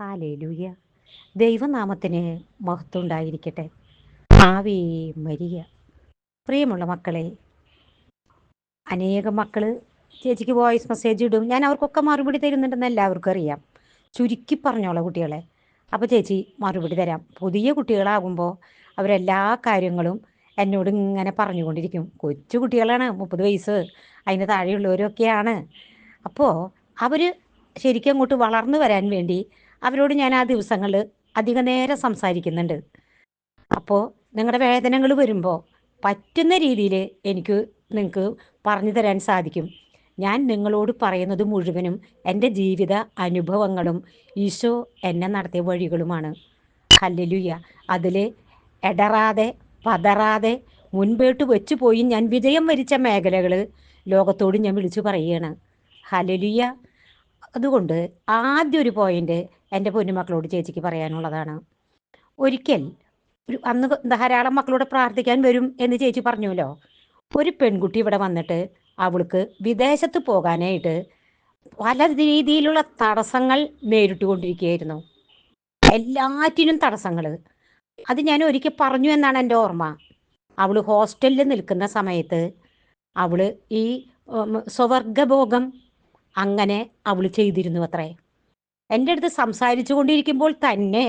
Hallelujah. ദൈവനാമത്തിന് മഹത്വം ഉണ്ടായിരിക്കട്ടെ. ആവേ മരിയ. പ്രിയമുള്ള മക്കളെ അനേകം മക്കൾ ചേച്ചിക്ക് വോയിസ് മെസ്സേജ് ഇടും. ഞാൻ അവർക്കൊക്കെ മറുപടി തരുന്നുണ്ടെന്ന് എല്ലാവർക്കും അറിയാം. ചുരുക്കി പറഞ്ഞോളാം കുട്ടികളെ. അപ്പോൾ ചേച്ചി മറുപടി തരാം. പുതിയ കുട്ടികളാകുമ്പോൾ അവരെല്ലാ കാര്യങ്ങളും എന്നോട് ഇങ്ങനെ പറഞ്ഞുകൊണ്ടിരിക്കും. കൊച്ചു കുട്ടികളാണ് മുപ്പത് വയസ്സ് അതിന് താഴെയുള്ളവരൊക്കെയാണ്. അപ്പോൾ അവർ ശരിക്കും അങ്ങോട്ട് വളർന്നു വരാൻ വേണ്ടി അവരോട് ഞാൻ ആ ദിവസങ്ങൾ അധിക നേരം സംസാരിക്കുന്നുണ്ട്. അപ്പോൾ നിങ്ങളുടെ വേദനകൾ വരുമ്പോൾ പറ്റുന്ന രീതിയിൽ എനിക്ക് നിങ്ങൾക്ക് പറഞ്ഞു തരാൻ സാധിക്കും. ഞാൻ നിങ്ങളോട് പറയുന്നത് മുഴുവനും എന്റെ ജീവിത അനുഭവങ്ങളും ഈശോ എന്നെ നടത്തിയ വഴികളുമാണ്. ഹല്ലലുയ്യ അതിൽ എടറാതെ പതറാതെ മുൻപോട്ട് വെച്ചു പോയി ഞാൻ വിജയം വരിച്ച മേഖലകൾ ലോകത്തോട് ഞാൻ വിളിച്ചു പറയുകയാണ്. ഹലലുയ്യ അതുകൊണ്ട് ആദ്യ ഒരു പോയിന്റ് എന്റെ പൊന്നുമക്കളോട് ചേച്ചിക്ക് പറയാനുള്ളതാണ്. ഒരിക്കൽ ഒരു അന്ന് ധാരാളം മക്കളോട് പ്രാർത്ഥിക്കാൻ വരും എന്ന് ചേച്ചി പറഞ്ഞുല്ലോ ഒരു പെൺകുട്ടി ഇവിടെ വന്നിട്ട് അവൾക്ക് വിദേശത്ത് പോകാനായിട്ട് പല രീതിയിലുള്ള തടസ്സങ്ങൾ നേരിട്ടുകൊണ്ടിരിക്കുകയായിരുന്നു. എല്ലാറ്റിനും തടസ്സങ്ങൾ അത് ഞാൻ ഒരിക്കൽ പറഞ്ഞു എന്നാണ് എന്റെ ഓർമ്മ. അവൾ ഹോസ്റ്റലിൽ നിൽക്കുന്ന സമയത്ത് അവൾ ഈ സ്വവർഗഭോഗം അങ്ങനെ അവൾ ചെയ്തിരുന്നു അത്രേ എന്റെ അടുത്ത് സംസാരിച്ചു കൊണ്ടിരിക്കുമ്പോൾ തന്നെ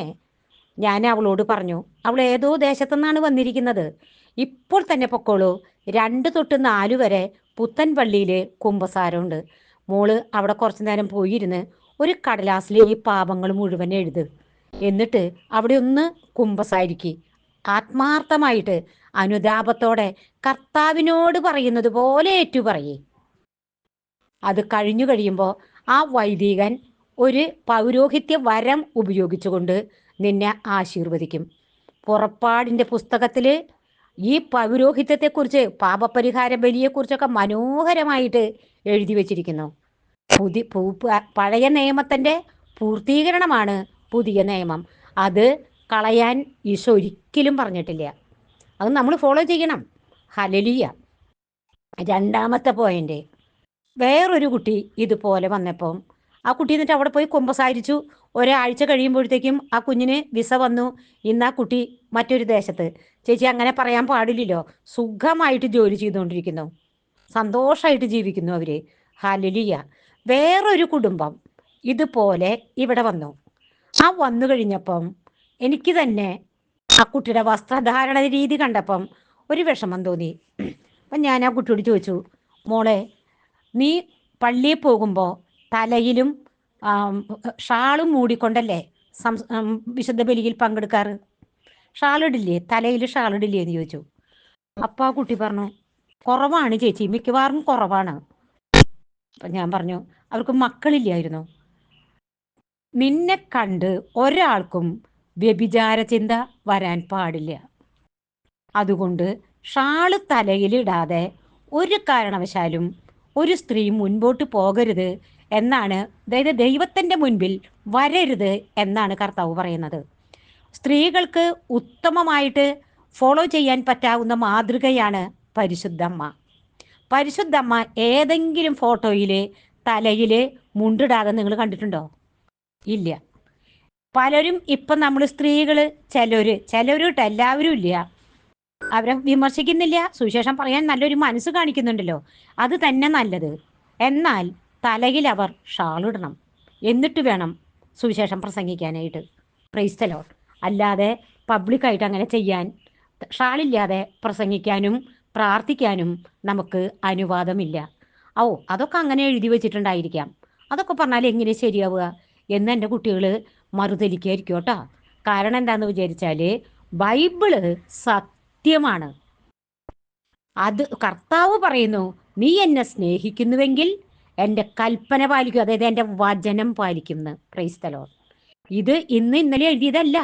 ഞാൻ അവളോട് പറഞ്ഞു അവൾ ഏതോ ദേശത്തു നിന്നാണ് വന്നിരിക്കുന്നത്. ഇപ്പോൾ തന്നെ പൊക്കോളൂ. രണ്ട് തൊട്ട് നാല് വരെ പുത്തൻ പള്ളിയിൽ കുമ്പസാരമുണ്ട്. മോൾ അവിടെ കുറച്ചു നേരം പോയിരുന്ന് ഒരു കടലാസിലെ ഈ പാപങ്ങൾ മുഴുവൻ എഴുത്. എന്നിട്ട് അവിടെ ഒന്ന് കുമ്പസാരിക്കി. ആത്മാർത്ഥമായിട്ട് അനുതാപത്തോടെ കർത്താവിനോട് പറയുന്നത് പോലെ ഏറ്റു പറയേ അത് കഴിഞ്ഞു കഴിയുമ്പോൾ ആ വൈദികൻ ഒരു പൗരോഹിത്യ വരം ഉപയോഗിച്ചുകൊണ്ട് നിന്നെ ആശീർവദിക്കും. പുറപ്പാടിന്റെ പുസ്തകത്തിൽ ഈ പൗരോഹിത്യത്തെക്കുറിച്ച് പാപപരിഹാര ബലിയെക്കുറിച്ചൊക്കെ മനോഹരമായിട്ട് എഴുതി വച്ചിരിക്കുന്നു. പുതി പഴയ നിയമത്തിന്റെ പൂർത്തീകരണമാണ് പുതിയ നിയമം. അത് കളയാൻ ഈശോ ഒരിക്കലും പറഞ്ഞിട്ടില്ല. അത് നമ്മൾ ഫോളോ ചെയ്യണം. ഹലലിയ രണ്ടാമത്തെ പോയിന്റ്. വേറൊരു കുട്ടി ഇതുപോലെ വന്നപ്പം ആ കുട്ടി എന്നിട്ട് അവിടെ പോയി കുമ്പസാരിച്ചു. ഒരാഴ്ച കഴിയുമ്പോഴത്തേക്കും ആ കുഞ്ഞിന് വിസ വന്നു. ഇന്ന് ആ കുട്ടി മറ്റൊരു ദേശത്ത്. ചേച്ചി അങ്ങനെ പറയാൻ പാടില്ലല്ലോ. സുഖമായിട്ട് ജോലി ചെയ്തുകൊണ്ടിരിക്കുന്നു. സന്തോഷമായിട്ട് ജീവിക്കുന്നു അവർ. ഹാലലിയ വേറൊരു കുടുംബം ഇതുപോലെ ഇവിടെ വന്നു. ആ വന്നു കഴിഞ്ഞപ്പം എനിക്ക് തന്നെ ആ കുട്ടിയുടെ വസ്ത്രധാരണ രീതി കണ്ടപ്പം ഒരു വിഷമം തോന്നി. അപ്പം ഞാൻ ആ കുട്ടിയോട് ചോദിച്ചു മോളെ നീ പള്ളിയിൽ പോകുമ്പോൾ തലയിലും ഷാളും മൂടിക്കൊണ്ടല്ലേ സം വിശുദ്ധ ബലിയിൽ പങ്കെടുക്കാറ്? ഷാളിടില്ലേ? തലയിൽ ഷാളിടില്ലേ എന്ന് ചോദിച്ചു. അപ്പം ആ കുട്ടി പറഞ്ഞു കുറവാണ് ചേച്ചി മിക്കവാറും കുറവാണ്. അപ്പം ഞാൻ പറഞ്ഞു അവർക്ക് മക്കളില്ലായിരുന്നു. നിന്നെ കണ്ട് ഒരാൾക്കും വ്യഭിചാര ചിന്ത വരാൻ പാടില്ല. അതുകൊണ്ട് ഷാൾ തലയിലിടാതെ ഒരു കാരണവശാലും ഒരു സ്ത്രീ മുൻപോട്ട് പോകരുത് എന്നാണ് അതായത് ദൈവത്തിന്റെ മുൻപിൽ വരരുത് എന്നാണ് കർത്താവ് പറയുന്നത്. സ്ത്രീകൾക്ക് ഉത്തമമായിട്ട് ഫോളോ ചെയ്യാൻ പറ്റാവുന്ന മാതൃകയാണ് പരിശുദ്ധമ്മ. പരിശുദ്ധമ്മ ഏതെങ്കിലും ഫോട്ടോയിൽ തലയിൽ മുണ്ടിടാതെ നിങ്ങൾ കണ്ടിട്ടുണ്ടോ? ഇല്ല. പലരും ഇപ്പം നമ്മൾ സ്ത്രീകൾ ചിലർ ചിലരുട്ട് എല്ലാവരും ഇല്ല. അവരെ വിമർശിക്കുന്നില്ല. സുവിശേഷം പറയാൻ നല്ലൊരു മനസ്സ് കാണിക്കുന്നുണ്ടല്ലോ. അത് തന്നെ നല്ലത്. എന്നാൽ തലയിൽ അവർ ഷാളിടണം എന്നിട്ട് വേണം സുവിശേഷം പ്രസംഗിക്കാനായിട്ട്. പ്രൈസ്തലോ അല്ലാതെ പബ്ലിക്കായിട്ട് അങ്ങനെ ചെയ്യാൻ ഷാളില്ലാതെ പ്രസംഗിക്കാനും പ്രാർത്ഥിക്കാനും നമുക്ക് അനുവാദമില്ല. ഓ അതൊക്കെ അങ്ങനെ എഴുതി വെച്ചിട്ടുണ്ടായിരിക്കാം. അതൊക്കെ പറഞ്ഞാൽ എങ്ങനെ ശരിയാവുക? എന്ന് എന്റെ കുട്ടികൾ മറുതലിക്കായിരിക്കും കേട്ടോ. കാരണം എന്താണെന്ന് വിചാരിച്ചാൽ ബൈബിൾ സത്യമാണ്. അത് കർത്താവ് പറയുന്നു നീ എന്നെ സ്നേഹിക്കുന്നുവെങ്കിൽ എന്റെ കൽപ്പന പാലിക്കും അതായത് എന്റെ വചനം പാലിക്കുന്നു. ക്രൈസ്തലോ ഇത് ഇന്ന് ഇന്നലെ എഴുതിയതല്ല.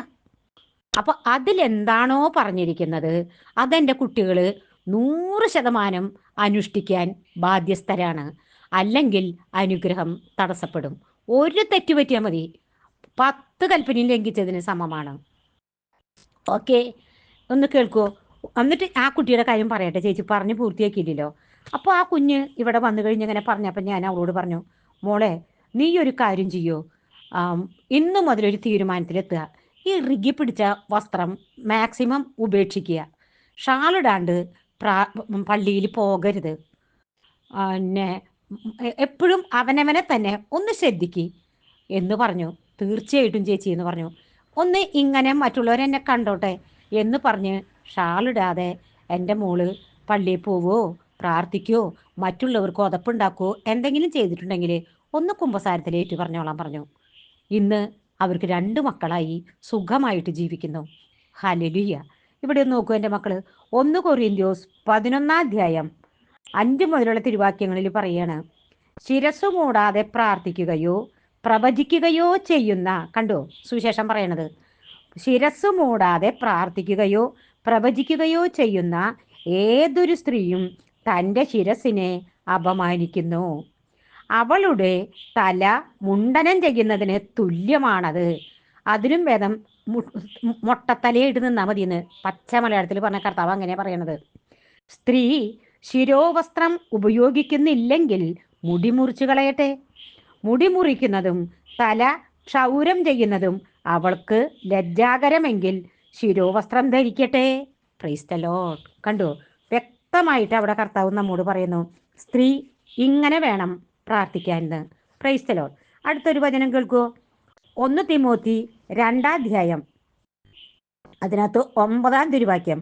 അപ്പൊ അതിലെന്താണോ പറഞ്ഞിരിക്കുന്നത് അതെന്റെ കുട്ടികൾ നൂറ് ശതമാനം അനുഷ്ഠിക്കാൻ ബാധ്യസ്ഥരാണ്. അല്ലെങ്കിൽ അനുഗ്രഹം തടസ്സപ്പെടും. ഒരു തെറ്റ് പറ്റിയാൽ മതി. പത്ത് കൽപ്പനയും ലംഘിച്ചതിന് സമമാണ്. ഓക്കെ ഒന്ന് കേൾക്കുമോ എന്നിട്ട് ആ കുട്ടിയുടെ കാര്യം പറയട്ടെ ചേച്ചി പറഞ്ഞ് പൂർത്തിയാക്കിയില്ലല്ലോ അപ്പോൾ ആ കുഞ്ഞ് ഇവിടെ വന്നു കഴിഞ്ഞ് ഇങ്ങനെ പറഞ്ഞപ്പോൾ ഞാൻ അവളോട് പറഞ്ഞു മോളെ നീ ഒരു കാര്യം ചെയ്യോ. ഇന്നു മുതലൊരു തീരുമാനത്തിലെത്തുക. ഈ റിഗി പിടിച്ച വസ്ത്രം മാക്സിമം ഉപേക്ഷിക്കുക. ഷാളിടാണ്ട് പ്രാ പള്ളിയിൽ പോകരുത്. പിന്നെ എപ്പോഴും അവനവനെ തന്നെ ഒന്ന് ശ്രദ്ധിക്ക്. എന്ന് പറഞ്ഞു. തീർച്ചയായിട്ടും ചേച്ചി എന്ന് പറഞ്ഞു. ഒന്ന് ഇങ്ങനെ മറ്റുള്ളവരെന്നെ കണ്ടോട്ടെ എന്ന് പറഞ്ഞ് ഷാളിടാതെ എന്റെ മോൾ പള്ളിയിൽ പോവോ പ്രാർത്ഥിക്കോ മറ്റുള്ളവർക്ക് ഉതപ്പുണ്ടാക്കുവോ എന്തെങ്കിലും ചെയ്തിട്ടുണ്ടെങ്കിൽ ഒന്ന് കുമ്പസാരത്തിൽ ഏറ്റു പറഞ്ഞോളാൻ പറഞ്ഞു. ഇന്ന് അവർക്ക് രണ്ട് മക്കളായി സുഖമായിട്ട് ജീവിക്കുന്നു. ഹലലുയ്യ ഇവിടെ നോക്കൂ എന്റെ മക്കൾ. ഒന്ന് കൊറിയന്ത്യോസ് പതിനൊന്നാം അധ്യായം അഞ്ച് മുതലുള്ള തിരുവാക്യങ്ങളിൽ പറയാണ് ശിരസ് മൂടാതെ പ്രാർത്ഥിക്കുകയോ പ്രവചിക്കുകയോ ചെയ്യുന്ന കണ്ടോ സുവിശേഷം പറയണത് ശിരസ് മൂടാതെ പ്രാർത്ഥിക്കുകയോ പ്രവചിക്കുകയോ ചെയ്യുന്ന ഏതൊരു സ്ത്രീയും തന്റെ ശിരസിനെ അപമാനിക്കുന്നു. അവളുടെ തല മുണ്ടനം ചെയ്യുന്നതിന് തുല്യമാണത്. അതിനും ഭേദം മുട്ടത്തലയിട്ട് നിന്നാൽ മതി എന്ന് പച്ച മലയാളത്തിൽ പറഞ്ഞ കർത്താവ് അങ്ങനെ പറയണത്. സ്ത്രീ ശിരോവസ്ത്രം ഉപയോഗിക്കുന്നില്ലെങ്കിൽ മുടി മുറിച്ചു കളയട്ടെ. മുടി മുറിക്കുന്നതും തല ക്ഷൗരം ചെയ്യുന്നതും അവൾക്ക് ലജ്ജാകരമെങ്കിൽ ശിരോവസ്ത്രം ധരിക്കട്ടെ. ക്രൈസ്തലോ കണ്ടു? വ്യക്തമായിട്ട് അവിടെ കർത്താവ് നമ്മോട് പറയുന്നു സ്ത്രീ ഇങ്ങനെ വേണം പ്രാർത്ഥിക്കാൻ. ക്രൈസ്തലോ അടുത്തൊരു വചനം കേൾക്കൂ. ഒന്ന് തിമോത്തി രണ്ടാധ്യായം അതിനകത്ത് ഒമ്പതാം തിരുവാക്യം.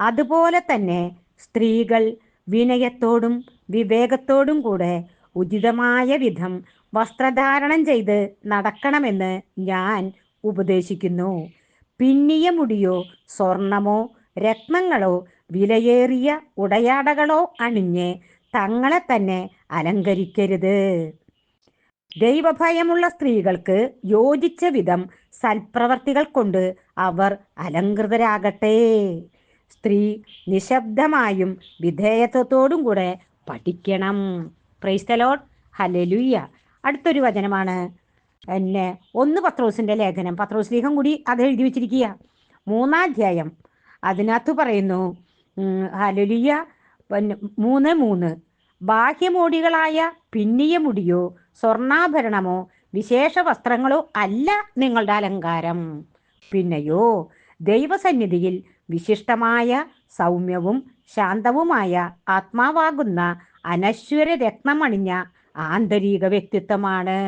അതുപോലെ തന്നെ സ്ത്രീകൾ വിനയത്തോടും വിവേകത്തോടും കൂടെ ഉചിതമായ വിധം വസ്ത്രധാരണം ചെയ്ത് നടക്കണമെന്ന് ഞാൻ ഉപദേശിക്കുന്നു. പിന്നിയ മുടിയോ സ്വർണമോ രത്നങ്ങളോ വിലയേറിയ ഉടയാടകളോ അണിഞ്ഞ് തങ്ങളെ തന്നെ അലങ്കരിക്കരുത്. ദൈവഭയമുള്ള സ്ത്രീകൾക്ക് യോജിച്ച വിധം സൽപ്രവർത്തികൾ കൊണ്ട് അവർ അലങ്കൃതരാകട്ടെ സ്ത്രീ നിശബ്ദമായും വിധേയത്വത്തോടും കൂടെ പഠിക്കണം. പ്രൈസ്തലോട്ട് ഹലലുയ്യ അടുത്തൊരു വചനമാണ്. എന്നെ ഒന്ന് പത്രോസിന്റെ ലേഖനം. പത്രോസ് ലേഖം കൂടി അത് എഴുതി വെച്ചിരിക്കുക. മൂന്നാധ്യായം അതിനകത്ത് പറയുന്നു ഹലുലിയ മൂന്ന് മൂന്ന്. ബാഹ്യമോടികളായ പിന്നിയ മുടിയോ സ്വർണാഭരണമോ വിശേഷ വസ്ത്രങ്ങളോ അല്ല നിങ്ങളുടെ അലങ്കാരം. പിന്നെയോ ദൈവസന്നിധിയിൽ വിശിഷ്ടമായ സൗമ്യവും ശാന്തവുമായ ആത്മാവാകുന്ന അനശ്വര രത്നമണിഞ്ഞ ആന്തരിക വ്യക്തിത്വമാണ്.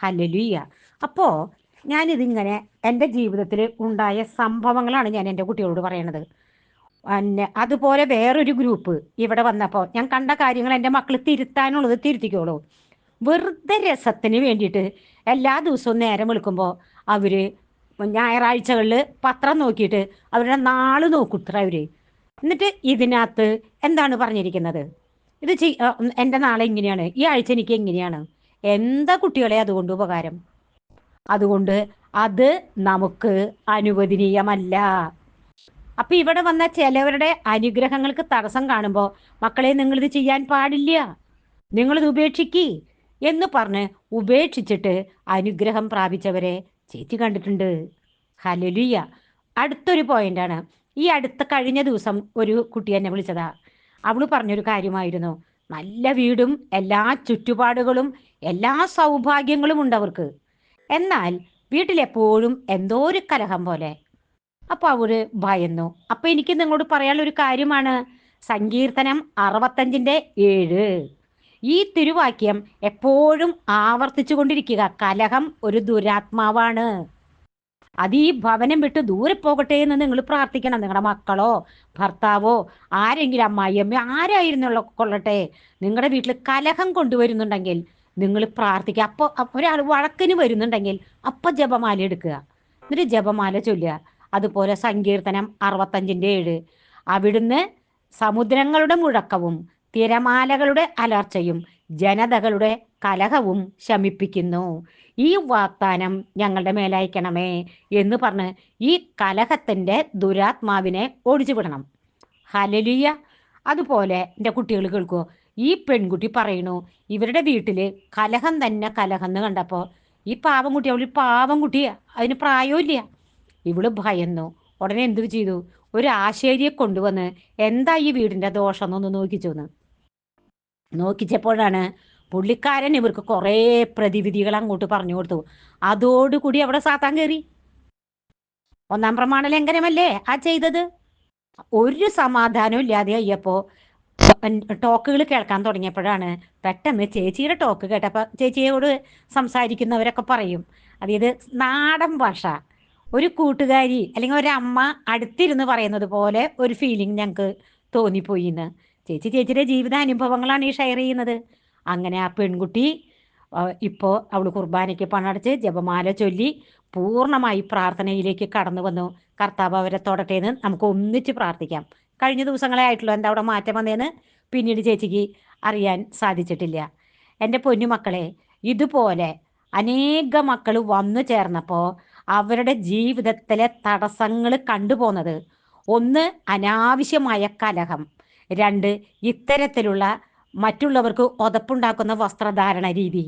ഹലലുയ്യ അപ്പോൾ ഞാനിതിങ്ങനെ എന്റെ ജീവിതത്തിൽ ഉണ്ടായ സംഭവങ്ങളാണ് ഞാൻ എന്റെ കുട്ടികളോട് പറയണത്. പിന്നെ അതുപോലെ വേറൊരു ഗ്രൂപ്പ് ഇവിടെ വന്നപ്പോൾ ഞാൻ കണ്ട കാര്യങ്ങൾ എന്റെ മക്കൾ തിരുത്താനുള്ളത് തിരുത്തിക്കോളൂ. വെറുതെ രസത്തിന് വേണ്ടിയിട്ട് എല്ലാ ദിവസവും നേരം വിളിക്കുമ്പോൾ അവർ ഞായറാഴ്ചകളിൽ പത്രം നോക്കിയിട്ട് അവരുടെ നാൾ നോക്കൂത്ര അവർ എന്നിട്ട് ഇതിനകത്ത് എന്താണ് പറഞ്ഞിരിക്കുന്നത്? ഇത് എന്റെ നാളെ ഇങ്ങനെയാണ് ഈ ആഴ്ച എനിക്ക് എങ്ങനെയാണ്? എന്താ കുട്ടികളെ അതുകൊണ്ട് ഉപകാരം? അതുകൊണ്ട് അത് നമുക്ക് അനുവദനീയമല്ല. അപ്പൊ ഇവിടെ വന്ന ചിലവരുടെ അനുഗ്രഹങ്ങൾക്ക് തടസ്സം കാണുമ്പോൾ മക്കളെ ഇത് ചെയ്യാൻ പാടില്ല. നിങ്ങളിത് ഉപേക്ഷിക്കി. എന്ന് പറഞ്ഞ് ഉപേക്ഷിച്ചിട്ട് അനുഗ്രഹം പ്രാപിച്ചവരെ ചേച്ചി കണ്ടിട്ടുണ്ട്. ഹലലുയ്യ അടുത്തൊരു പോയിന്റാണ് ഈ അടുത്ത കഴിഞ്ഞ ദിവസം ഒരു കുട്ടി എന്നെ വിളിച്ചതാ. അവൾ പറഞ്ഞൊരു കാര്യമായിരുന്നു. നല്ല വീടും എല്ലാ ചുറ്റുപാടുകളും എല്ലാ സൗഭാഗ്യങ്ങളും ഉണ്ട് അവർക്ക്. എന്നാൽ വീട്ടിലെപ്പോഴും എന്തോ ഒരു കലഹം പോലെ. അപ്പൊ അവർ ഭയന്നു. അപ്പൊ എനിക്ക് നിങ്ങളോട് പറയാനുള്ള ഒരു കാര്യമാണ്. സങ്കീർത്തനം അറുപത്തഞ്ചിന്റെ ഏഴ്. ഈ തിരുവാക്യം എപ്പോഴും ആവർത്തിച്ചു കൊണ്ടിരിക്കുക കലഹം ഒരു ദുരാത്മാവാണ്. അത് ഈ ഭവനം വിട്ട് ദൂരെ പോകട്ടെ എന്ന് നിങ്ങൾ പ്രാർത്ഥിക്കണം. നിങ്ങളുടെ മക്കളോ ഭർത്താവോ ആരെങ്കിലും അമ്മായിയമ്മ ആരായിരുന്നുള്ള കൊള്ളട്ടെ. നിങ്ങളുടെ വീട്ടിൽ കലഹം കൊണ്ടുവരുന്നുണ്ടെങ്കിൽ നിങ്ങൾ പ്രാർത്ഥിക്കുക. അപ്പോൾ ഒരാൾ വഴക്കിന് വരുന്നുണ്ടെങ്കിൽ അപ്പൊ ജപമാല എടുക്കുക. എന്നിട്ട് ജപമാല ചൊല്ലുക. അതുപോലെ സങ്കീർത്തനം അറുപത്തഞ്ചിന്റെ ഏഴ്. അവിടുന്ന് സമുദ്രങ്ങളുടെ മുഴക്കവും തിരമാലകളുടെ അലർച്ചയും ജനതകളുടെ കലഹവും ശമിപ്പിക്കുന്നു. ഈ വാഗ്ദാനം ഞങ്ങളുടെ മേലയക്കണമേ എന്ന് പറഞ്ഞ് ഈ കലഹത്തിന്റെ ദുരാത്മാവിനെ ഓടിച്ചുവിടണം ഹലലിയ അതുപോലെ എന്റെ കുട്ടികൾ കേൾക്കുമോ ഈ പെൺകുട്ടി പറയണു ഇവരുടെ വീട്ടിൽ കലഹം തന്നെ കലഹം എന്ന് കണ്ടപ്പോൾ ഈ പാവം കുട്ടി അവൾ പാവം കുട്ടിയാ അതിന് പ്രായമില്ല ഇവൾ ഭയന്നു ഉടനെ എന്തു ചെയ്തു? ഒരു ആശേരിയെ കൊണ്ടുവന്ന് എന്താ ഈ വീടിന്റെ ദോഷം എന്നൊന്ന് നോക്കിച്ചു നോക്കിച്ചപ്പോഴാണ് പുള്ളിക്കാരൻ ഇവർക്ക് കുറേ പ്രതിവിധികൾ അങ്ങോട്ട് പറഞ്ഞു കൊടുത്തു. അതോടുകൂടി അവിടെ സാത്താൻ കയറി ഒന്നാം പ്രമാണ ലംഘനമല്ലേ ആ ചെയ്തത്? ഒരു സമാധാനവും ഇല്ലാതെ അയ്യപ്പോ ടോക്കുകൾ കേൾക്കാൻ തുടങ്ങിയപ്പോഴാണ് പെട്ടെന്ന് ചേച്ചിയുടെ ടോക്ക് കേട്ടപ്പോൾ ചേച്ചിയോട് സംസാരിക്കുന്നവരൊക്കെ പറയും. അതായത് നാടൻ ഭാഷ. ഒരു കൂട്ടുകാരി അല്ലെങ്കിൽ ഒരമ്മ അടുത്തിരുന്ന് പറയുന്നത് പോലെ ഒരു ഫീലിംഗ് ഞങ്ങൾക്ക് തോന്നിപ്പോയിന്ന്. ചേച്ചി ചേച്ചിയുടെ ജീവിതാനുഭവങ്ങളാണ് ഈ ഷെയർ ചെയ്യുന്നത്. അങ്ങനെ ആ പെൺകുട്ടി ഇപ്പോൾ അവൾ കുർബാനയ്ക്ക് പണടച്ച് ജപമാല ചൊല്ലി പൂർണമായി പ്രാർത്ഥനയിലേക്ക് കടന്നു വന്നു. കർത്താവ് അവരെ തൊടട്ടെ എന്ന് നമുക്ക് ഒന്നിച്ച് പ്രാർത്ഥിക്കാം. കഴിഞ്ഞ ദിവസങ്ങളെ ആയിട്ടുള്ളൂ എന്താ അവിടെ മാറ്റം വന്നതെന്ന് പിന്നീട് ചേച്ചിക്ക് അറിയാൻ സാധിച്ചിട്ടില്ല. എന്റെ പൊന്നുമക്കളെ ഇതുപോലെ അനേക മക്കൾ വന്നു ചേർന്നപ്പോൾ അവരുടെ ജീവിതത്തിലെ തടസ്സങ്ങൾ കണ്ടുപോകുന്നത് ഒന്ന് അനാവശ്യമായ കലഹം. രണ്ട് ഇത്തരത്തിലുള്ള മറ്റുള്ളവർക്ക് ഒതപ്പുണ്ടാക്കുന്ന വസ്ത്രധാരണ രീതി.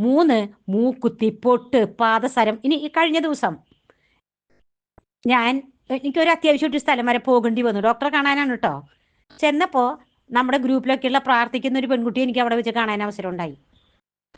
മൂന്ന് മൂക്കുത്തി പൊട്ട് പാദസരം. ഇനി കഴിഞ്ഞ ദിവസം ഞാൻ എനിക്കൊരു ഒരു സ്ഥലം വരെ പോകേണ്ടി വന്നു. ഡോക്ടറെ കാണാനാണ് കേട്ടോ ചെന്നപ്പോൾ നമ്മുടെ ഗ്രൂപ്പിലൊക്കെയുള്ള പ്രാർത്ഥിക്കുന്ന ഒരു പെൺകുട്ടി എനിക്ക് അവിടെ വെച്ച് കാണാൻ അവസരം ഉണ്ടായി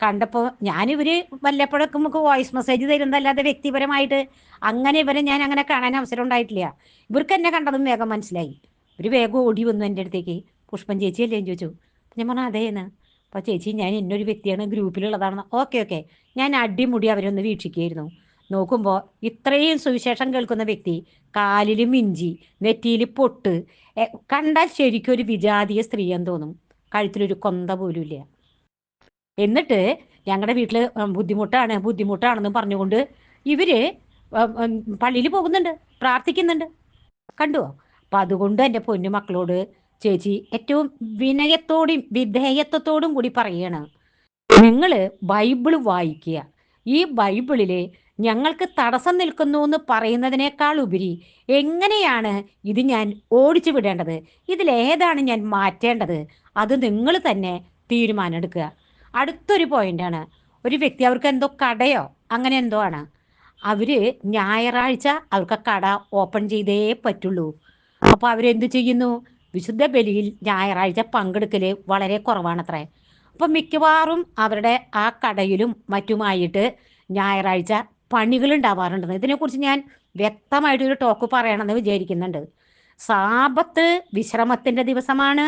കണ്ടപ്പോൾ ഞാനിവര് വല്ലപ്പോഴൊക്കെ നമുക്ക് വോയിസ് മെസ്സേജ് തരുന്നതല്ലാതെ വ്യക്തിപരമായിട്ട് അങ്ങനെ ഇവരെ ഞാൻ അങ്ങനെ കാണാൻ അവസരം ഉണ്ടായിട്ടില്ല ഇവർക്ക് എന്നെ കണ്ടതും വേഗം മനസ്സിലായി. ഒരു വേഗം ഓടി വന്നു എന്റെ അടുത്തേക്ക്. പുഷ്പം ചേച്ചി അല്ലേ ചോദിച്ചു. ഞാൻ പറഞ്ഞു അതേന്ന് അപ്പോൾ ചേച്ചി ഞാൻ ഇന്നൊരു വ്യക്തിയാണ് ഗ്രൂപ്പിലുള്ളതാണെന്ന്. Okay okay. ഞാൻ അടിമുടി അവരൊന്ന് വീക്ഷിക്കുകയായിരുന്നു. നോക്കുമ്പോൾ ഇത്രയും സുവിശേഷം കേൾക്കുന്ന വ്യക്തി കാലിൽ മിഞ്ചി നെറ്റിയിൽ പൊട്ട് കണ്ടാൽ ശരിക്കും ഒരു വിജാതീയ സ്ത്രീ എന്ന് തോന്നും. കഴുത്തിലൊരു കൊന്ത പോലും ഇല്ല. എന്നിട്ട് ഞങ്ങളുടെ വീട്ടിൽ ബുദ്ധിമുട്ടാണ് ബുദ്ധിമുട്ടാണെന്ന് പറഞ്ഞുകൊണ്ട് ഇവർ പള്ളിയിൽ പോകുന്നുണ്ട് പ്രാർത്ഥിക്കുന്നുണ്ട്. കണ്ടുവോ അപ്പം അതുകൊണ്ട് എന്റെ പൊന്നു മക്കളോട് ചേച്ചി ഏറ്റവും വിനയത്തോടും വിധേയത്വത്തോടും കൂടി പറയാണ്. നിങ്ങൾ ബൈബിൾ വായിക്കുക. ഈ ബൈബിളിൽ ഞങ്ങൾക്ക് തടസ്സം നിൽക്കുന്നു എന്ന് പറയുന്നതിനേക്കാൾ ഉപരി എങ്ങനെയാണ് ഇത് ഞാൻ ഓടിച്ചു വിടേണ്ടത്? ഇതിലേതാണ് ഞാൻ മാറ്റേണ്ടത്? അത് നിങ്ങൾ തന്നെ തീരുമാനം എടുക്കുക അടുത്തൊരു പോയിന്റാണ് ഒരു വ്യക്തി അവർക്ക് എന്തോ കടയോ അങ്ങനെ എന്തോ ആണ്. അവർ ഞായറാഴ്ച അവർക്ക് കട ഓപ്പൺ ചെയ്തേ പറ്റുള്ളൂ. അപ്പോൾ അവരെന്ത് ചെയ്യുന്നു? വിശുദ്ധ ബലിയിൽ ഞായറാഴ്ച പങ്കെടുക്കൽ വളരെ കുറവാണത്രേ. അപ്പം മിക്കവാറും അവരുടെ ആ കടയിലും മറ്റുമായിട്ട് ഞായറാഴ്ച പണികൾ ഉണ്ടാവാറുണ്ടെന്ന് ഇതിനെക്കുറിച്ച് ഞാൻ വ്യക്തമായിട്ടൊരു ടോക്ക് പറയണമെന്ന് വിചാരിക്കുന്നുണ്ട്. സാപത്ത് വിശ്രമത്തിന്റെ ദിവസമാണ്.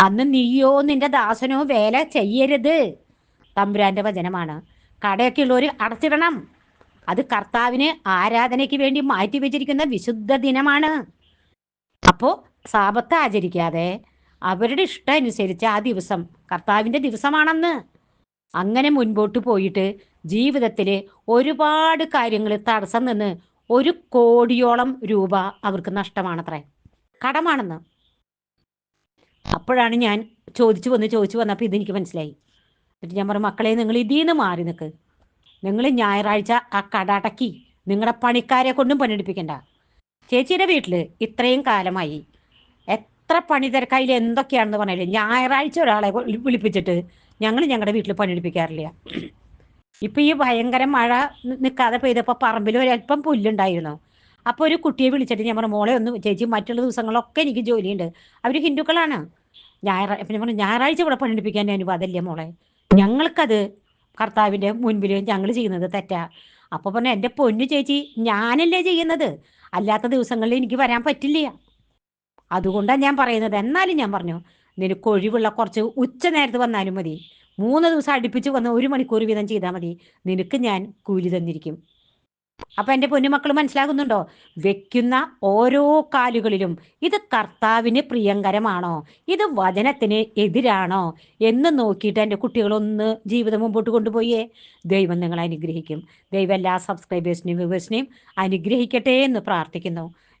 അന്ന് നീയോ നിന്റെ ദാസനോ വേല ചെയ്യരുത്. തമ്പുരാന്റെ വചനമാണ്. കടയൊക്കെ ഉള്ളവർ അടച്ചിടണം. അത് കർത്താവിന് ആരാധനയ്ക്ക് വേണ്ടി മാറ്റി വെച്ചിരിക്കുന്ന വിശുദ്ധ ദിനമാണ്. അപ്പോൾ സാപത്ത് ആചരിക്കാതെ അവരുടെ ഇഷ്ടം അനുസരിച്ച് ആ ദിവസം കർത്താവിന്റെ ദിവസമാണെന്ന്. അങ്ങനെ മുൻപോട്ട് പോയിട്ട് ജീവിതത്തിൽ ഒരുപാട് കാര്യങ്ങൾ തടസ്സം നിന്ന് ഒരു കോടിയോളം രൂപ അവർക്ക് നഷ്ടമാണത്രേ. കടമാണെന്ന്. അപ്പോഴാണ് ഞാൻ ചോദിച്ചു വന്ന് ചോദിച്ചു വന്നപ്പോൾ ഇതെനിക്ക് മനസ്സിലായി. എന്നിട്ട് ഞാൻ പറഞ്ഞു മക്കളെ നിങ്ങൾ ഇതിൽ നിന്ന് മാറി നിൽക്ക്. നിങ്ങൾ ഞായറാഴ്ച ആ കട അടക്കി നിങ്ങളുടെ പണിക്കാരെ കൊണ്ടും പണിയെടുപ്പിക്കണ്ട. ചേച്ചിയുടെ വീട്ടിൽ ഇത്രയും കാലമായി എത്ര പണി തിരക്കായിൽ എന്തൊക്കെയാണെന്ന് പറഞ്ഞാലും ഞായറാഴ്ച ഒരാളെ വിളിപ്പിച്ചിട്ട് ഞങ്ങൾ ഞങ്ങളുടെ വീട്ടിൽ പണിയെടുപ്പിക്കാറില്ല. ഇപ്പൊ ഈ ഭയങ്കര മഴ നിൽക്കാതെ പെയ്തപ്പോൾ പറമ്പിൽ ഒരല്പം പുല്ലുണ്ടായിരുന്നു. അപ്പോൾ ഒരു കുട്ടിയെ വിളിച്ചിട്ട് ഞാൻ പറഞ്ഞു മോളെ ഒന്ന് ചേച്ചി മറ്റുള്ള ദിവസങ്ങളൊക്കെ എനിക്ക് ജോലിയുണ്ട്. അവർ ഹിന്ദുക്കളാണ്. ഞായറാഴ്ച ഞാൻ പറഞ്ഞു ഞായറാഴ്ച ഇവിടെ പണിയെടുപ്പിക്കാൻ അനുവാദമില്ല മോളെ. ഞങ്ങൾക്കത് കർത്താവിന്റെ മുൻപിൽ ഞങ്ങൾ ചെയ്യുന്നത് തെറ്റാ. അപ്പോൾ പറഞ്ഞു എന്റെ പൊന്നു ചേച്ചി ഞാനല്ലേ ചെയ്യുന്നത്. അല്ലാത്ത ദിവസങ്ങളിൽ എനിക്ക് വരാൻ പറ്റില്ല. അതുകൊണ്ടാണ് ഞാൻ പറയുന്നത്. എന്നാലും ഞാൻ പറഞ്ഞു നിനക്ക് ഒഴിവുള്ള കുറച്ച് ഉച്ച നേരത്ത് വന്നാലും മതി. മൂന്ന് ദിവസം അടുപ്പിച്ച് വന്ന് ഒരു മണിക്കൂർ വീതം ചെയ്താൽ മതി. നിനക്ക് ഞാൻ കൂലി തന്നിരിക്കും. അപ്പൊ എന്റെ പൊന്നുമക്കൾ മനസ്സിലാകുന്നുണ്ടോ? വെക്കുന്ന ഓരോ കാലുകളിലും ഇത് കർത്താവിന് പ്രിയങ്കരമാണോ? ഇത് വചനത്തിന് എതിരാണോ? എന്ന് നോക്കിയിട്ട് എന്റെ കുട്ടികളൊന്ന് ജീവിതം മുമ്പോട്ട് കൊണ്ടുപോയേ. ദൈവം നിങ്ങളെ അനുഗ്രഹിക്കും. ദൈവം എല്ലാ സബ്സ്ക്രൈബേഴ്സിനെയും വ്യൂവേഴ്സിനെയും അനുഗ്രഹിക്കട്ടെ എന്ന് പ്രാർത്ഥിക്കുന്നു.